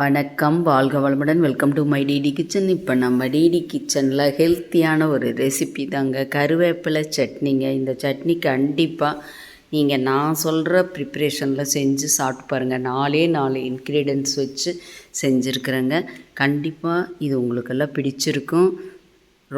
வணக்கம் வாழ்க வளமுடன். Welcome to my DD kitchen இப்போ நம்ம டிடி கிச்சனில் ஹெல்த்தியான ஒரு ரெசிபி தாங்க. கருவேப்பிலை சட்னிங்க. இந்த சட்னி கண்டிப்பாக நீங்கள் நான் சொல்கிற ப்ரிப்ரேஷனில் செஞ்சு சாப்பிட்டு பாருங்கள் நாலே நாலு இன்க்ரீடியன்ஸ் வச்சு செஞ்சுருக்குறேங்க. கண்டிப்பாக இது உங்களுக்கெல்லாம் பிடிச்சிருக்கும்.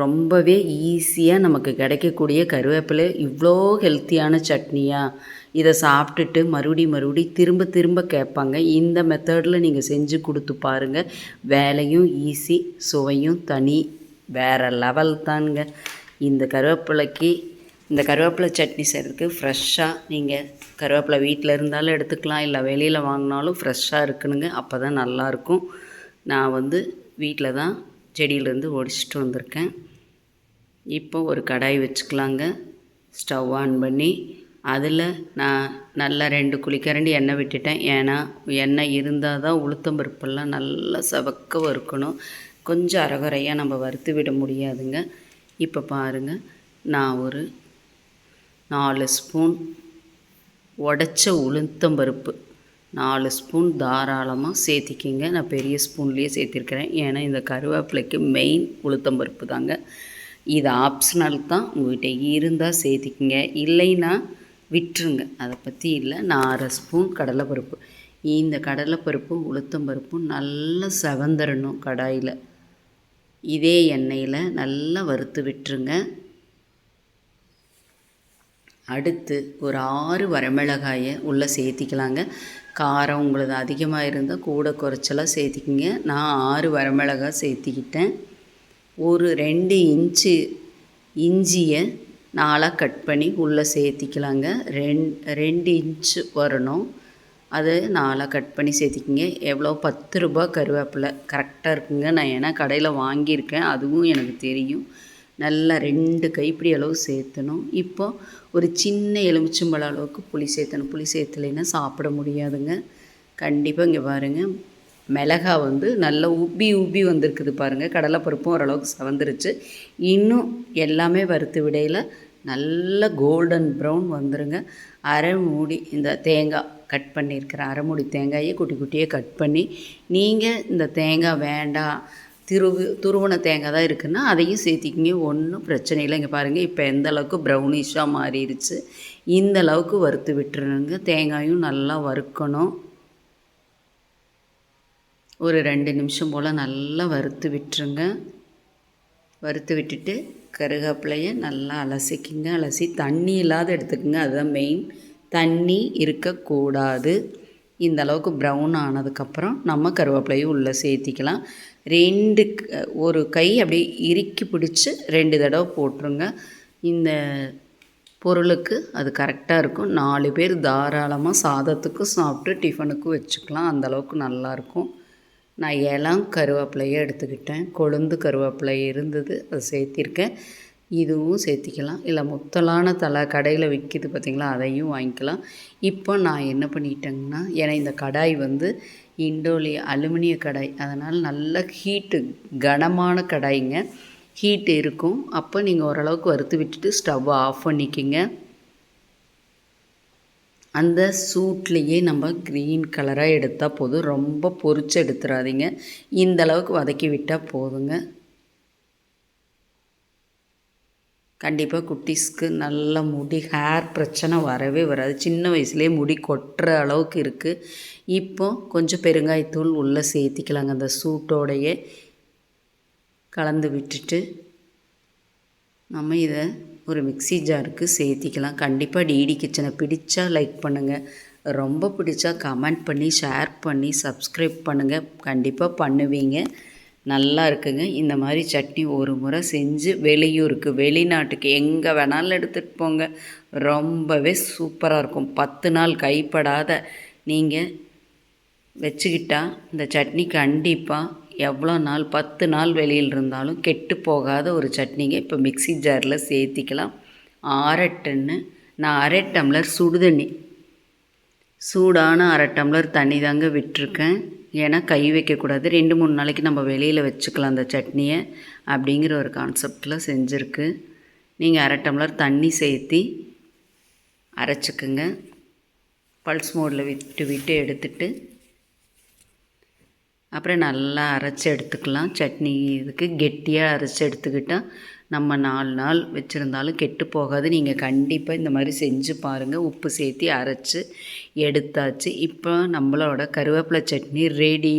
ரொம்பவே ஈஸியாக நமக்கு கிடைக்கக்கூடிய கருவேப்பிலை. இவ்வளோ ஹெல்த்தியான சட்னியாக இதை சாப்பிட்டுட்டு மறுபடி மறுபடி திரும்ப திரும்ப கேட்பாங்க. இந்த மெத்தடில் நீங்கள் செஞ்சு கொடுத்து பாருங்கள் வேலையும் ஈஸி சுவையும் தனி வேறு லெவல் தானுங்க. இந்த கருவேப்பிலைக்கு இந்த கருவேப்பிலை சட்னி செய்கிறதுக்கு ஃப்ரெஷ்ஷாக நீங்கள் கருவேப்பிலை வீட்டில் இருந்தாலும் எடுத்துக்கலாம் இல்லை வெளியில் வாங்கினாலும் ஃப்ரெஷ்ஷாக இருக்கணுங்க. அப்போ தான் நல்லாயிருக்கும். நான் வந்து வீட்டில் தான் செடியிலேருந்து ஒடிச்சிட்டு வந்திருக்கேன். இப்போ ஒரு கடாய் வச்சுக்கலாங்க. ஸ்டவ் ஆன் பண்ணி அதில் நான் நல்லா ரெண்டு குழிக்கரண்டி எண்ணெய் விட்டுட்டேன். ஏன்னா எண்ணெய் இருந்தால் தான் உளுத்தம் பருப்பெல்லாம் நல்லா செவக்க வறுக்கணும் கொஞ்சம் அரைகுறையாக நம்ம வறுத்து விட முடியாதுங்க. இப்போ பாருங்கள் நான் ஒரு நாலு ஸ்பூன் உடச்ச உளுத்தம்பருப்பு நாலு ஸ்பூன் தாராளமாக சேர்த்திக்கிங்க. நான் பெரிய ஸ்பூன்லேயே சேர்த்திருக்கிறேன். ஏன்னா இந்த கருவேப்பிலைக்கு மெயின் உளுத்தம் பருப்பு தாங்க. இது ஆப்ஷனல் தான். உங்கள்கிட்ட இருந்தால் சேர்த்திக்கிங்க. இல்லைன்னா விட்டுருங்க. அதை பற்றி இல்லை. நான் அரை ஸ்பூன் கடலைப்பருப்பு இந்த கடலைப்பருப்பும் உளுத்தம்பருப்பும் நல்லா செவந்தரணும் கடாயில். இதே எண்ணெயில் நல்லா வறுத்து விட்டுருங்க. அடுத்து ஒரு ஆறு வரமிளகாயை உள்ளே சேர்த்திக்கலாங்க. காரம் உங்களது அதிகமாக இருந்தால் கூட குறைச்சலாக சேர்த்திக்கிங்க. நான் ஆறு வரமிளகாய் சேர்த்திக்கிட்டேன். ஒரு ரெண்டு இன்ச்சு இஞ்சியை நாளாக கட் பண்ணி உள்ளே சேர்த்திக்கலாங்க. ரெண் ரெண்டு இன்ச்சு வரணும். அதை நாளாக கட் பண்ணி சேர்த்திக்கிங்க. எவ்வளோ? பத்து ரூபா கருவேப்பிலை. கரெக்டாக இருக்குங்க. நான் ஏன்னா கடையில் வாங்கியிருக்கேன். அதுவும் எனக்கு தெரியும். நல்லா ரெண்டு கைப்பிடி அளவு சேர்த்தணும். இப்போ ஒரு சின்ன எலுமிச்சம்பழம் அளவுக்கு புளி சேர்த்தணும். புளி சேர்த்துலைன்னா சாப்பிட முடியாதுங்க. கண்டிப்பாக இங்கே பாருங்கள் மிளகா வந்து நல்லா உப்பி உப்பி வந்திருக்குது பாருங்கள் கடலைப்பருப்பும் ஓரளவுக்கு சவந்துருச்சு. இன்னும் எல்லாமே வறுத்து விடையில் நல்ல கோல்டன் ப்ரௌன் வந்துருங்க. அரை மூடி இந்த தேங்காய் கட் பண்ணியிருக்கிற அரை மூடி தேங்காயை குட்டி குட்டியாக கட் பண்ணி நீங்கள் இந்த தேங்காய் வேண்டாம் திருவு துருவன தேங்காய் தான் இருக்குன்னா அதையும் சேர்த்திக்கிங்க. ஒன்றும் பிரச்சனை இல்லை. இங்கே பாருங்கள் இப்போ எந்த அளவுக்கு ப்ரௌனிஷாக மாறிடுச்சு. இந்த அளவுக்கு வறுத்து விட்டுருணுங்க தேங்காயும் நல்லா வறுக்கணும். ஒரு ரெண்டு நிமிஷம் போல் நல்லா வறுத்து விட்டுருங்க. வறுத்து விட்டுட்டு கருவேப்பிலையை நல்லா அலசிக்கிங்க. அலசி தண்ணி இல்லாத எடுத்துக்கோங்க. அதுதான் மெயின் தண்ணி இருக்கக்கூடாது. இந்த அளவுக்கு ப்ரௌன் ஆனதுக்கப்புறம் நம்ம கருவேப்பிலையும் உள்ளே சேர்த்திக்கலாம். ரெண்டு ஒரு கை அப்படியே இறுக்கி பிடிச்சி ரெண்டு தடவை போட்டுருங்க. இந்த பொருளுக்கு அது கரெக்டாக இருக்கும். நாலு பேர் தாராளமாக சாதத்துக்கும் சாப்பிட்டு டிஃபனுக்கும் வச்சுக்கலாம். அந்தளவுக்கு நல்லாயிருக்கும் நான் இளம் கருவேப்பிலையை எடுத்துக்கிட்டேன். கொழுந்து கருவேப்பிலை இருந்தது அதை சேர்த்திருக்கேன். இதுவும் சேர்த்திக்கலாம். இல்லை முத்தலான தலை கடையில் விற்கிது பார்த்திங்களா அதையும் வாங்கிக்கலாம். இப்போ நான் என்ன பண்ணிட்டேங்கன்னா ஏன்னா இந்த கடாய் வந்து இண்டோலி அலுமினிய கடாய். அதனால் நல்ல ஹீட்டு கனமான கடாய்ங்க. ஹீட் இருக்கும். அப்போ நீங்கள் ஓரளவுக்கு வறுத்து விட்டுட்டு ஸ்டவ் ஆஃப் பண்ணிக்கிங்க. அந்த சூட்லேயே நம்ம க்ரீன் கலராக எடுத்தால் போதும். ரொம்ப பொறிச்சு எடுத்துடாதீங்க இந்த அளவுக்கு வதக்கி விட்டால் போதுங்க. கண்டிப்பாக குட்டீஸ்க்கு நல்ல முடி ஹேர் பிரச்சனை வரவே வராது. சின்ன வயசுலேயே முடி கொட்டுற அளவுக்கு இருக்குது இப்போ கொஞ்சம் பெருங்காயத்தூள் உள்ளே சேர்த்திக்கலாங்க. அந்த சூட்டோடையே கலந்து விட்டுட்டு நம்ம இதை ஒரு மிக்சி ஜாருக்கு சேர்த்திக்கலாம். கண்டிப்பாக டிடி கிச்சனை பிடிச்சா லைக் பண்ணுங்கள் ரொம்ப பிடிச்சா கமெண்ட் பண்ணி ஷேர் பண்ணி சப்ஸ்கிரைப் பண்ணுங்கள் கண்டிப்பாக பண்ணுவீங்க. நல்லா இருக்குங்க. இந்த மாதிரி சட்னி ஒரு முறை செஞ்சு வெளியூருக்கு வெளிநாட்டுக்கு எங்கே வேணாலும் எடுத்துகிட்டு போங்க. ரொம்பவே சூப்பராக இருக்கும். பத்து நாள் கைப்படாத நீங்கள் வச்சுக்கிட்டா இந்த சட்னி கண்டிப்பாக எவ்வளோ நாள் பத்து நாள் வெளியில் இருந்தாலும் கெட்டு போகாத ஒரு சட்னிங்க இப்போ மிக்சி ஜாரில் சேர்த்திக்கலாம். அரை டன்னு நான் அரை டம்ளர் சுடுதண்ணி. சூடான அரை டம்ளர் தண்ணி தாங்க விட்டுருக்கேன். ஏன்னா கை வைக்கக்கூடாது. ரெண்டு மூணு நாளைக்கு நம்ம வெளியில் வச்சுக்கலாம் அந்த சட்னியை அப்படிங்கிற ஒரு கான்செப்டில் செஞ்சுருக்கு. நீங்கள் அரை டம்ளர் தண்ணி சேர்த்தி அரைச்சிக்குங்க. பல்ஸ் மோடில் விட்டு விட்டு எடுத்துட்டு அப்புறம் நல்லா அரைச்சி எடுத்துக்கலாம். சட்னி இதுக்கு கெட்டியாக அரைச்சி எடுத்துக்கிட்டால் நம்ம நாலு நாள் வச்சுருந்தாலும் கெட்டு போகாது. நீங்கள் கண்டிப்பாக இந்த மாதிரி செஞ்சு பாருங்கள் உப்பு சேர்த்தி அரைச்சி எடுத்தாச்சு. இப்போ நம்மளோட கருவேப்பிலை சட்னி ரெடி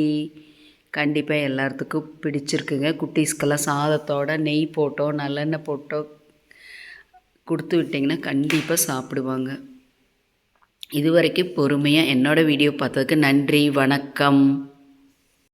கண்டிப்பாக எல்லாத்துக்கும் பிடிச்சிருக்குங்க. குட்டீஸ்க்கெல்லாம் சாதத்தோட நெய் போட்டோ நல்லெண்ணெய் போட்டோ கொடுத்து விட்டிங்கன்னா கண்டிப்பாக சாப்பிடுவாங்க. இது வரைக்கும் பொறுமையாக என்னோடய வீடியோ பார்த்ததுக்கு நன்றி. வணக்கம்.